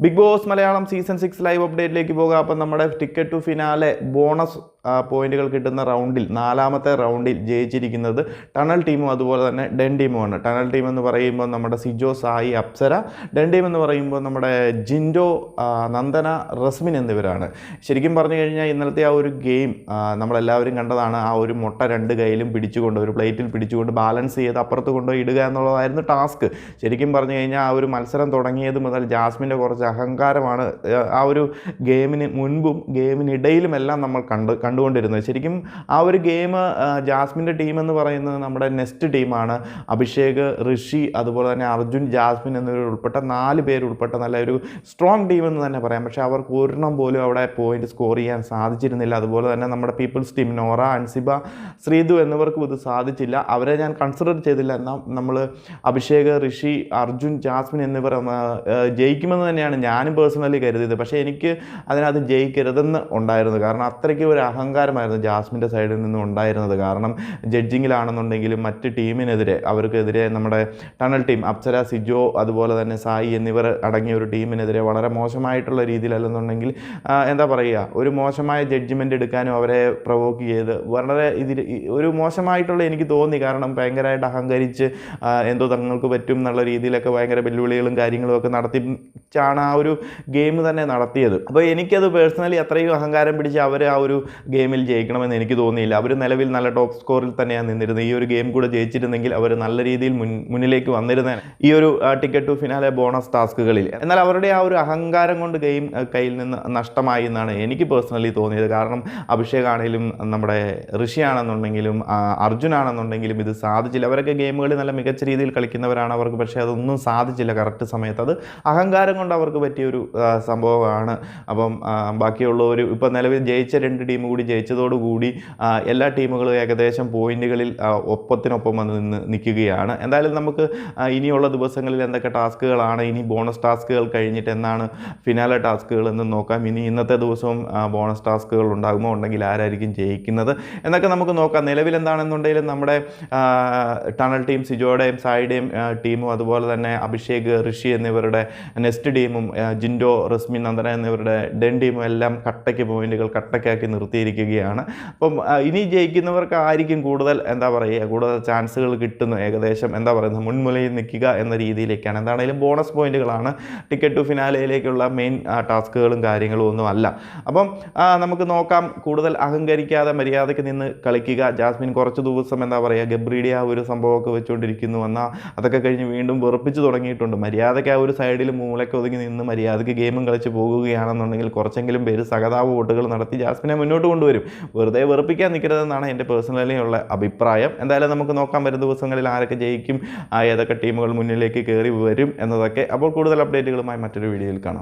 Bigg Boss Malayalam season six live അപ്ഡേറ്റിലേക്ക് പോകാം. അപ്പം നമ്മുടെ ടിക്കറ്റ് ടു ഫിനാലെ ബോണസ് പോയിന്റുകൾ കിട്ടുന്ന റൗണ്ടിൽ നാലാമത്തെ റൗണ്ടിൽ ജയിച്ചിരിക്കുന്നത് ടണൽ ടീമും അതുപോലെ തന്നെ ഡെൻ ടീമുമാണ്. ടണൽ ടീം എന്ന് പറയുമ്പോൾ നമ്മുടെ സിജോ സായി അപ്സര. ഡെൻ ടീം എന്ന് പറയുമ്പോൾ നമ്മുടെ ജിൻഡോ നന്ദന റസ്മിൻ എന്നിവരാണ്. ശരിക്കും പറഞ്ഞു കഴിഞ്ഞാൽ ഇന്നലത്തെ ആ ഒരു ഗെയിം നമ്മളെല്ലാവരും കണ്ടതാണ് ആ ഒരു മുട്ട രണ്ട് കയ്യിലും പിടിച്ചുകൊണ്ട് ഒരു പ്ലേറ്റിൽ പിടിച്ചുകൊണ്ട് ബാലൻസ് ചെയ്ത് അപ്പുറത്ത് കൊണ്ടുപോയി ഇടുക എന്നുള്ളതായിരുന്നു ടാസ്ക്. ശരിക്കും പറഞ്ഞു കഴിഞ്ഞാൽ ആ ഒരു മത്സരം തുടങ്ങിയത് മുതൽ ജാസ്മിന്റെ കുറച്ച് അഹങ്കാരമാണ്. ആ, ഒരു ഗെയിമിന് മുൻപും ഗെയിമിനിടയിലും എല്ലാം നമ്മൾ കണ്ട് കണ്ടുകൊണ്ടിരുന്നത്. ശരിക്കും ആ ഒരു ഗെയിം ജാസ്മിന്റെ ടീം എന്ന് പറയുന്നത് നമ്മുടെ നെസ്റ്റ് ടീമാണ് അഭിഷേക് ഋഷി അതുപോലെ തന്നെ അർജുൻ ജാസ്മിൻ എന്നിവർ ഉൾപ്പെട്ട നാല് പേരുൾപ്പെട്ട നല്ല ഒരു സ്ട്രോങ് ടീം എന്ന് തന്നെ പറയാം. പക്ഷേ അവർക്ക് ഒരെണ്ണം പോലും അവിടെ പോയിന്റ് സ്കോർ ചെയ്യാൻ സാധിച്ചിരുന്നില്ല. അതുപോലെ തന്നെ നമ്മുടെ പീപ്പിൾസ് ടീം നോറ അൻസിബ ശ്രീതു എന്നിവർക്കും ഇത് സാധിച്ചില്ല. അവരെ ഞാൻ കൺസിഡർ ചെയ്തില്ല. എന്നാൽ നമ്മൾ അഭിഷേക് ഋഷി അർജുൻ ജാസ്മിൻ എന്നിവർ ജയിക്കുമെന്ന് തന്നെയാണ് ഞാനും പേഴ്സണലി കരുതിയത്. പക്ഷേ എനിക്ക് അതിനകത്ത് ജയിക്കരുതെന്ന് ഉണ്ടായിരുന്നു. കാരണം അത്രയ്ക്ക് ഒരു അഹങ്കാരമായിരുന്നു ജാസ്മിന്റെ സൈഡിൽ നിന്നും ഉണ്ടായിരുന്നത്. കാരണം ജഡ്ജിങ്ങിലാണെന്നുണ്ടെങ്കിലും മറ്റ് ടീമിനെതിരെ അവർക്കെതിരെ നമ്മുടെ ടണൽ ടീം അപ്സര സിജോ അതുപോലെ തന്നെ സായി എന്നിവർ അടങ്ങിയ ഒരു ടീമിനെതിരെ വളരെ മോശമായിട്ടുള്ള രീതിയിലല്ലെന്നുണ്ടെങ്കിൽ എന്താ പറയുക ഒരു മോശമായ ജഡ്ജ്മെന്റ് എടുക്കാനും അവരെ പ്രൊവോക്ക് ചെയ്ത് വളരെ ഇതിൽ ഒരു മോശമായിട്ടുള്ള എനിക്ക് തോന്നി. കാരണം ഭയങ്കരമായിട്ട് അഹങ്കരിച്ച് എന്തോ തങ്ങൾക്ക് പറ്റും എന്നുള്ള രീതിയിലൊക്കെ ഭയങ്കര വെല്ലുവിളികളും കാര്യങ്ങളും ഒക്കെ നടത്തിച്ചാണ് ആ ഒരു ഗെയിം തന്നെ നടത്തിയത്. അപ്പോൾ എനിക്കത് പേഴ്സണലി അത്രയും അഹങ്കാരം പിടിച്ച് അവർ ആ ഒരു ഗെയിമിൽ ജയിക്കണമെന്ന് എനിക്ക് തോന്നിയില്ല. അവർ നിലവിൽ നല്ല ടോപ്പ് സ്കോറിൽ തന്നെയാണ് നിന്നിരുന്നത്. ഈ ഒരു ഗെയിം കൂടെ ജയിച്ചിരുന്നെങ്കിൽ അവർ നല്ല രീതിയിൽ മുന്നിലേക്ക് വന്നിരുന്നേ. ഈ ഒരു ടിക്കറ്റ് ടു ഫിനാലെ ബോണസ് ടാസ്കുകളിൽ എന്നാൽ അവരുടെ ആ ഒരു അഹങ്കാരം കൊണ്ട് ഗെയിം കയ്യിൽ നിന്ന് നഷ്ടമായി എന്നാണ് എനിക്ക് പേഴ്സണലി തോന്നിയത്. കാരണം അഭിഷേക് ആണെങ്കിലും നമ്മുടെ ഋഷി ആണെന്നുണ്ടെങ്കിലും ആ, അർജുൻ ആണെന്നുണ്ടെങ്കിലും ഇത് സാധിച്ചില്ല. അവരൊക്കെ ഗെയിമുകളിൽ നല്ല മികച്ച രീതിയിൽ കളിക്കുന്നവരാണ് അവർക്ക്. പക്ഷേ അതൊന്നും സാധിച്ചില്ല കറക്റ്റ് സമയത്ത്. അത് അഹങ്കാരം കൊണ്ട് അവർക്ക് പറ്റിയൊരു സംഭവമാണ്. അപ്പം ബാക്കിയുള്ളവർ ഇപ്പം നിലവിൽ ജയിച്ച രണ്ട് ടീം കൂടി ജയിച്ചതോടുകൂടി ആ, എല്ലാ ടീമുകളും ഏകദേശം പോയിന്റുകളിൽ ഒപ്പത്തിനൊപ്പം വന്ന് നിന്ന് നിൽക്കുകയാണ്. എന്തായാലും നമുക്ക് ഇനിയുള്ള ദിവസങ്ങളിൽ എന്തൊക്കെ ടാസ്കുകളാണ് ഇനി ബോണസ് ടാസ്കുകൾ കഴിഞ്ഞിട്ട് എന്നാണ് ഫിനാലെ ടാസ്കുകൾ എന്ന് നോക്കാം. ഇനി ഇന്നത്തെ ദിവസവും ബോണസ് ടാസ്കുകൾ ഉണ്ടാകുമോ? ഉണ്ടെങ്കിൽ ആരായിരിക്കും ജയിക്കുന്നത്? എന്നൊക്കെ നമുക്ക് നോക്കാം. നിലവിൽ എന്താണെന്നുണ്ടെങ്കിലും നമ്മുടെ ടണൽ ടീം സിജോയുടെയും സായിയുടെയും ടീമും അതുപോലെ തന്നെ അഭിഷേക് ഋഷി എന്നിവരുടെ നെസ്റ്റ് ടീമും ജിൻഡോ റസ്മിൻ നന്ദന എന്നിവരുടെ ഡെൻ ടീമും എല്ലാം കട്ടയ്ക്ക് പോയിന്റുകൾ കട്ടയ്ക്കാക്കി നിർത്തിയിരിക്കുകയാണ് അപ്പം ഇനി ജയിക്കുന്നവർക്കായിരിക്കും കൂടുതൽ എന്താ പറയുക കൂടുതൽ ചാൻസുകൾ കിട്ടുന്നു ഏകദേശം. എന്താ പറയുന്നത്? മുൻമുലയിൽ നിൽക്കുക എന്ന രീതിയിലേക്കാണ്. എന്താണെങ്കിലും ബോണസ് പോയിന്റുകളാണ്. ടിക്കറ്റ് ടു ഫിനാലയിലേക്കുള്ള മെയിൻ ടാസ്കുകളും കാര്യങ്ങളും ഒന്നും അല്ല. അപ്പം നമുക്ക് നോക്കാം. കൂടുതൽ അഹങ്കരിക്കാതെ മര്യാദയ്ക്ക് നിന്ന് കളിക്കുക. ജാസ്മിൻ കുറച്ച് ദിവസം എന്താ പറയുക ഗബ്രീഡിയ ഒരു സംഭവമൊക്കെ വെച്ചുകൊണ്ടിരിക്കുന്നു എന്നാൽ അതൊക്കെ കഴിഞ്ഞ് വീണ്ടും വെറുപ്പിച്ച് തുടങ്ങിയിട്ടുണ്ട്. മര്യാദയ്ക്ക് ആ ഒരു സൈഡിൽ മൂലയ്ക്ക് ഒതുങ്ങി നിന്ന് മര്യാദയ്ക്ക് ഗെയിമും കളിച്ച് പോകുകയാണെന്നുണ്ടെങ്കിൽ കുറച്ചെങ്കിലും പേര് സഹതാപ വോട്ടുകൾ നടത്തി ജാസ്മിനെ മുന്നോട്ട് കൊണ്ടുവരും. വെറുതെ വെറുപ്പിക്കാൻ നിൽക്കരുതെന്നാണ് എന്റെ പേഴ്സണലി ഉള്ള അഭിപ്രായം. എന്തായാലും നമുക്ക് നോക്കാൻ വരുന്ന ദിവസങ്ങളിൽ ആരൊക്കെ ജയിക്കും ഏതൊക്കെ ടീമുകൾ മുന്നിലേക്ക് കയറി വരും എന്നതൊക്കെ. അപ്പോൾ കൂടുതൽ അപ്ഡേറ്റുകളുമായി മറ്റൊരു വീഡിയോയിൽ കാണാം.